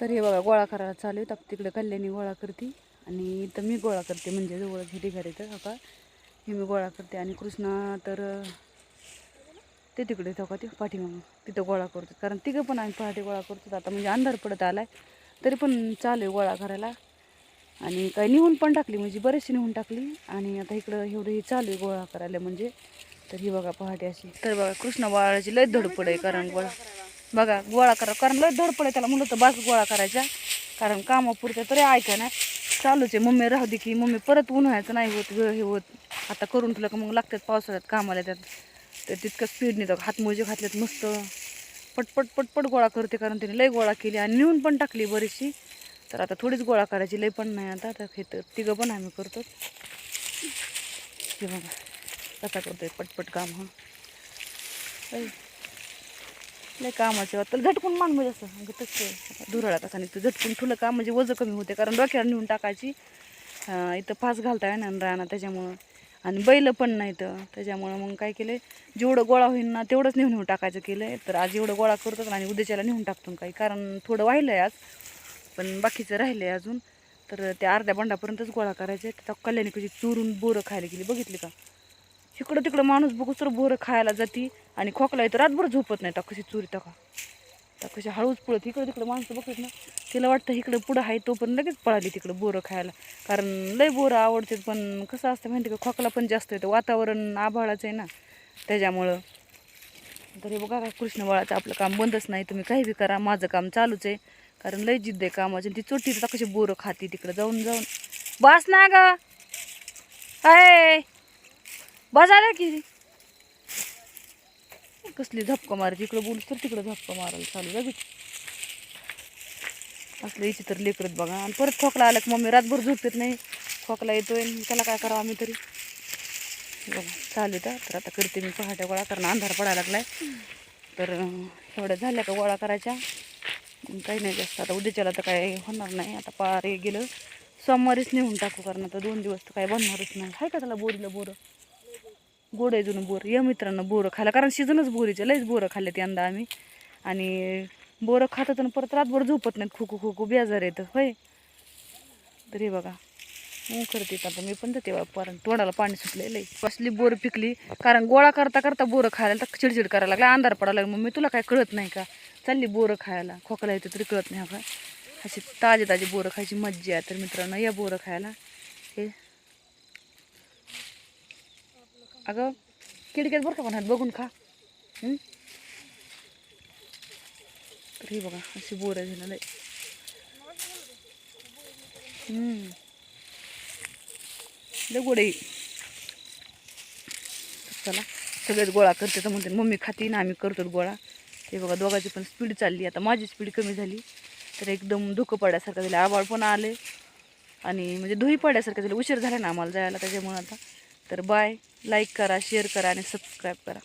तर हे बघा गोळा करायला चालू आहे. तर तिकडे कल्याणी गोळा करते. आणि इथं मी गोळा करते म्हणजे जवळ घेते घरी तर काका हे मी गोळा करते. आणि कृष्णा तर ते तिकडे हो का ते? पाठीमागं. तिथं गोळा करतो. कारण तिघं पण आम्ही पहाटे गोळा करतो. आता म्हणजे अंधार पडत आला आहे तरी पण चालू आहे गोळा करायला. आणि काही निहून पण टाकली म्हणजे बरेचशी निहून टाकली. आणि आता इकडं एवढं हे चालू आहे गोळा करायला म्हणजे. तर ही बघा पहाटे अशी. तर बघा कृष्णा बाळाची लय धडपड आहे कारण गोळा बघा गोळा करा. कारण लय धडपड आहे त्याला म्हणलं तर बास गोळा करायच्या कारण कामापुरत्या तरी ऐका ना चालूच आहे. मम्मी राहू दे की. मम्मी परत उन्हाळ्याचं नाही होत वेळ हे होत. आता करून ठेवलं का मग लागतात पावसाळ्यात कामाला त्यात. तर तितकं स्पीड नाही हातमोजे घातल्यात मस्त. पटपट पटपट गोळा करते कारण तिने लय गोळा केली आणि नेऊन पण टाकली बरीचशी. तर आता थोडीच गोळा करायची लय पण नाही आता. तर हे तर तिघं पण आम्ही करतो. हे बघा कसा करतोय पटपट काम हा. लय कामाचे कामाचं झटकून मान म्हणजे असं. म्हणजे तसं धुराळा कसा निघतो झटकून ठुलं काम म्हणजे वजन कमी होते. कारण डोक्यावर नेऊन टाकायची. इथं फास घालता येणार राहणार त्याच्यामुळं. आणि बैल पण नाही तर त्याच्यामुळं मग काय केलं जेवढं गोळा होईल ना तेवढंच नेऊन नेऊन टाकायचं केलं तर आज एवढं गोळा करतो आणि उद्याच्याला नेऊन टाकतो काही. कारण थोडं वाहिलं आहे आज. पण बाकीचं राहिलं आहे अजून. तर त्या अर्ध्या बंडापर्यंतच गोळा करायचे. तर कल्याणी कशी चुरून बोरं खायला गेली. बघितली का? इकडं तिकडं माणूस बघूसर बोरं खायला जाती आणि खोकला येतो रातभर झोपत नाही तर कशी चोरी टाका तर कशी हळूच पळत. इकडं तिकडं माणसं बघत ना तिला वाटतं इकडं पुढं आहे तो पण लगेच पळाली तिकडं बोरं खायला. कारण लय बोरं आवडते पण कसं असतं माहिती का खोकला पण जास्त येतं. वातावरण आभाळाचं आहे ना त्याच्यामुळं. तर हे बघा का कृष्ण बाळाचं आपलं काम बंदच नाही. तुम्ही काही बी करा माझं काम चालूच आहे. कारण लय जिद्द आहे कामाची. आणि ती चोटी तर कशी बोरं खाती तिकडं जाऊन जाऊन. बस ना ग. अय! बजायला की कसली झपका मारायची इकडं बोलूस तर तिकडं झपका मारायला चालू लगेच असलं इथे तर लेकरत बघा. आणि परत खोकला आला की मम्मी रातभर झोपत नाही. खोकला येतोय आणि त्याला काय करावं आम्ही तरी? बघा चालू तर आता करते मी पहाटे गोळा कारण अंधार पडायला लागलाय. तर एवढ्या झाल्या का गोळा करायच्या? मग काही नाही जास्त. आता उद्याच्याला तर काय होणार नाही. आता पार गेलं. सोमवारीच नेऊन टाकू कारण आता दोन दिवस तर काय बनणारच नाही. आहे का त्याला बोरीला बोरं? गोड आहे जुनं बोर. या मित्रांनो बोरं खायला कारण शिजनच बोरीचे लईच बोरं खाल्लेत यंदा आम्ही. आणि बोरं खातात आणि परत रातभर झोपत नाहीत खुकू खुकू बेजार येतं होय? तर हे बघा मग करते आता मी पण जाते बा कारण तोंडाला पाणी सुटले लई. कसली बोरं पिकली कारण गोळा करता करता बोरं खायला तर चिडचिड करायला लागला अंधार पडायला लागला. मग मी तुला काय कळत नाही का? चालली बोरं खायला. खोकला येतं तरी कळत नाही का? अशी ताजे ताजे बोरं खायची मज्जा आहे. तर मित्रांनो या बोरं खायला हे अगं खिडक्यात बरं का पण बघून खा. तर हे बघा अशी बोरं झालं लय. गोडे चला सगळेच गोळा करते तर म्हणते मम्मी खाती ना आम्ही करतो गोळा. ते बघा दोघांची पण स्पीड चालली. आता माझी स्पीड कमी झाली. तर एकदम धुकं पडल्यासारखं झालं. आबाळ पण आले आणि म्हणजे धुई पडल्यासारखं झालं. उशीर झाला ना आम्हाला जायला त्याच्यामुळे आता. तर बाय लाईक करा शेअर करा आणि सबस्क्राईब करा.